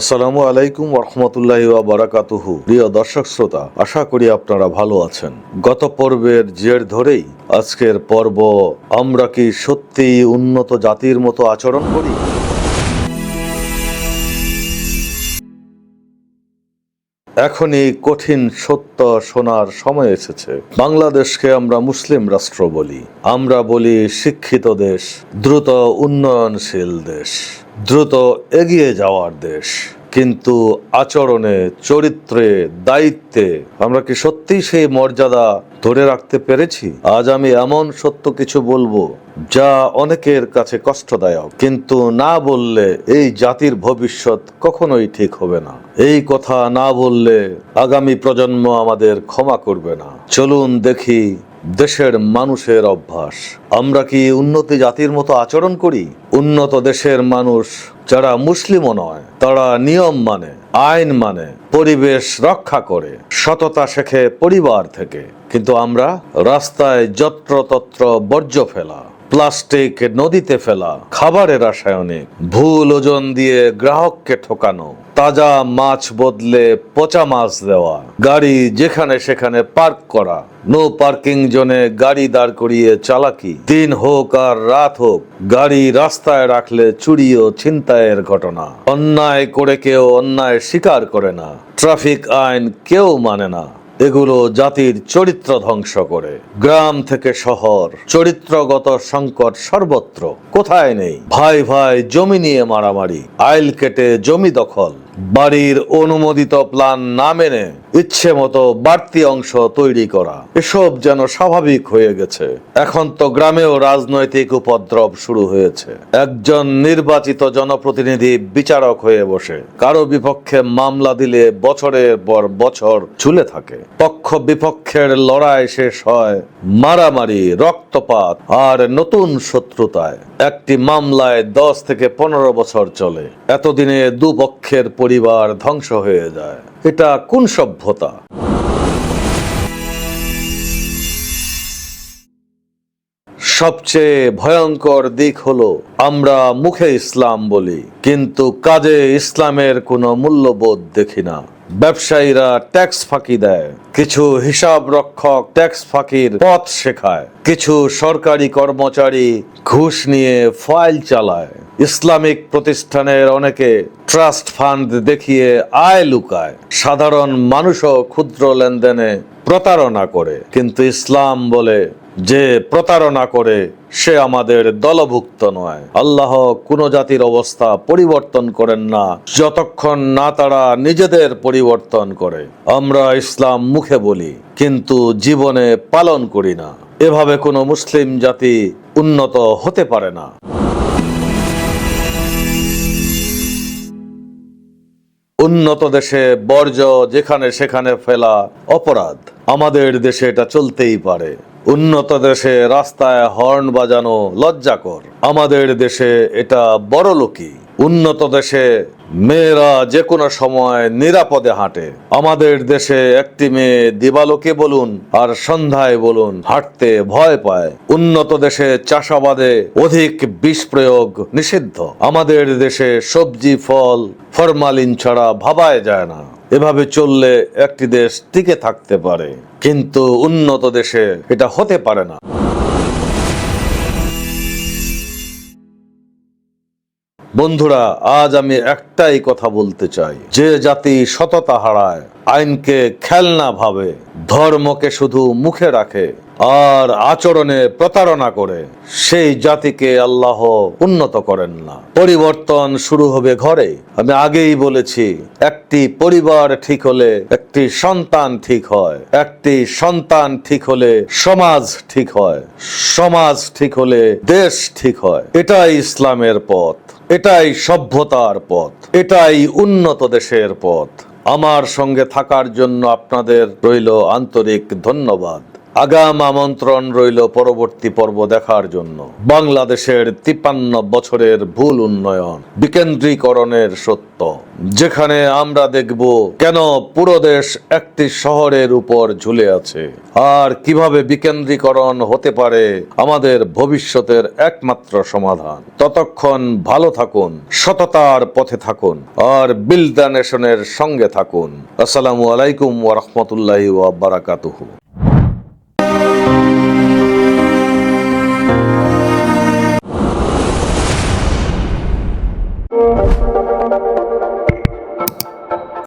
আসসালামু আলাইকুম রহমতুল্লাহ বারাকাতুহু। প্রিয় দর্শক শ্রোতা, আশা করি আপনারা ভালো আছেন। গত পর্বের জের ধরেই আজকের পর্ব আমরা কি সত্যিই উন্নত জাতির মতো আচরণ করি? এখনই কঠিন সত্য শোনার সময় এসেছে। বাংলাদেশকে আমরা মুসলিম রাষ্ট্র বলি। আমরা বলি শিক্ষিত দেশ, দ্রুত উন্নয়নশীল দেশ। দ্রুত এগিয়ে যাওয়ার দেশ। কিন্তু আচরণে, চরিত্রে, দায়িত্বে আমরা কি সত্যিই সেই মর্যাদা ধরে রাখতে পেরেছি? আজ আমি এমন সত্য কিছু বলব যা অনেকের কাছে কষ্টদায়ক। কিন্তু না বললে এই জাতির ভবিষ্যৎ কখনোই ঠিক হবে না। এই কথা না বললে আগামী প্রজন্ম আমাদের ক্ষমা করবে না। চলুন দেখি দেশের মানুষের অভ্যাস। আমরা কি উন্নতি জাতির মতো আচরণ করি? উন্নত দেশের মানুষ যারা মুসলিমও নয়, তারা নিয়ম মানে আইন মানে পরিবেশ রক্ষা করে, সততা শেখে পরিবার থেকে। কিন্তু আমরা রাস্তায় যত্রতত্র বর্জ্য ফেলা। প্লাস্টিক নদীতে ফেলা, খাবারের রাসায়নিক, ভুল ওজন দিয়ে গ্রাহককে ঠকানো, তাজা মাছ বদলে পচা মাছ দেওয়া, গাড়ি যেখানে সেখানে পার্ক করা, নো পার্কিং জোনে গাড়ি দাঁড় করিয়ে চালাকি, দিন হোক আর রাত হোক, গাড়ি রাস্তায় রাখলে চুরি ও ছিনতাইয়ের ঘটনা, অন্যায় করে কেউ অন্যায় স্বীকার করে না, ট্রাফিক আইন কেউ মানে না। এগুলো জাতির চরিত্র ধ্বংস করে। গ্রাম থেকে শহর, চরিত্রগত সংকট সর্বত্র। কোথায় নেই? ভাই ভাই জমি নিয়ে মারামারি, আইল কেটে জমি দখল। বাড়ির অনুমোদিত প্ল্যান না মেনে ইচ্ছে মতো বাড়তি অংশ তৈরি করা। এসব যেন স্বাভাবিক হয়ে গেছে। এখন তো গ্রামেও রাজনৈতিক উপদ্রব শুরু হয়েছে। একজন নির্বাচিত জনপ্রতিনিধি বিচারক হয়ে বসে। কারও বিপক্ষে মামলা দিলে বছরের পর বছর ঝুলে থাকে। পক্ষ বিপক্ষের লড়াই শেষ হয় মারামারি, রক্তপাত আর নতুন শত্রুতায়। একটি মামলায় দশ থেকে পনেরো বছর চলে। এতদিনে দুপক্ষের পরিবার ধ্বংস হয়ে যায়। এটা কোন সভ্যতা? সবচেয়ে ভয়ঙ্কর দিক হলো, আমরা মুখে ইসলাম বলি, কিন্তু কাজে ইসলামের কোনো মূল্যবোধ দেখি না। ব্যবসায়ীরা ট্যাক্স ফাঁকি দেয়, কিছু হিসাব রক্ষক ট্যাক্স ফাঁকির পথ শেখায়, কিছু সরকারি কর্মচারী ঘুষ নিয়ে ফাইল চালায়। ইসলামিক প্রতিষ্ঠানের অনেকে ট্রাস্ট ফান্ড দেখিয়ে আয় লুকায়, সাধারণ মানুষও ক্ষুদ্র লেনদেনে প্রতারণা করে, কিন্তু ইসলাম বলে যে প্রতারণা করে, সে আমাদের দলভুক্ত নয়। আল্লাহ কোন জাতির অবস্থা পরিবর্তন করেন না, যতক্ষণ না তারা নিজেদের পরিবর্তন করে। আমরা ইসলাম মুখে বলি, কিন্তু জীবনে পালন করি না। এভাবে কোনো মুসলিম জাতি উন্নত হতে পারে না। উন্নত দেশে বর্জ্য যেখানে সেখানে ফেলা অপরাধ। আমাদের দেশে এটা চলতেই পারে। উন্নত দেশে রাস্তায় হর্ন বাজানো লজ্জাকর। আমাদের দেশে এটা বড় লোকই উন্নত দেশে মেয়েরা যে কোনো সময় নিরাপদে হাঁটে। আমাদের দেশে একটি মেয়ে দিবালোকে বলুন আর সন্ধ্যায় বলুন হাঁটতে ভয় পায়। উন্নত দেশে চাষাবাদে অধিক বিষ প্রয়োগ নিষিদ্ধ। আমাদের দেশে সবজি, ফল, ফরমালিন ছাড়া ভাবায় যায় না। এভাবে চললে একটি দেশ টিকে থাকতে পারে। কিন্তু উন্নত দেশে এটা হতে পারে না। বন্ধুরা, আজ আমি একটাই কথা বলতে চাই। যে জাতি সততা হারায়, আইনকে খেলনা ভাবে, ধর্মকে শুধু মুখে রাখে, আর আচরণে প্রতারণা করে, সেই জাতিকে আল্লাহ উন্নত করেন না। পরিবর্তন শুরু হবে ঘরে। আমি আগেই বলেছি, একটি পরিবার ঠিক হলে একটি সন্তান ঠিক হয়, একটি সন্তান ঠিক হলে সমাজ ঠিক হয়, সমাজ ঠিক হলে দেশ ঠিক হয়। এটাই ইসলামের পথ। এটাই সভ্যতার পথ, এটাই উন্নত দেশের পথ। আমার সঙ্গে থাকার জন্য আপনাদের রইল আন্তরিক ধন্যবাদ। আগাম আমন্ত্রণ রইল পরবর্তী পর্ব দেখার জন্য। বাংলাদেশের তিপ্পান্ন বছরের ভুল উন্নয়ন, বিকেন্দ্রীকরণের সত্য, যেখানে আমরা দেখব কেন পুরো দেশ একটি শহরের উপর ঝুলে আছে। আর কীভাবে বিকেন্দ্রীকরণ হতে পারে আমাদের ভবিষ্যতের একমাত্র সমাধান। ততক্ষণ ভালো থাকুন, সততার পথে থাকুন, আর বিল দ্য নেশনের সঙ্গে থাকুন। আসসালামু আলাইকুম ওয়া বারাকাতুহু।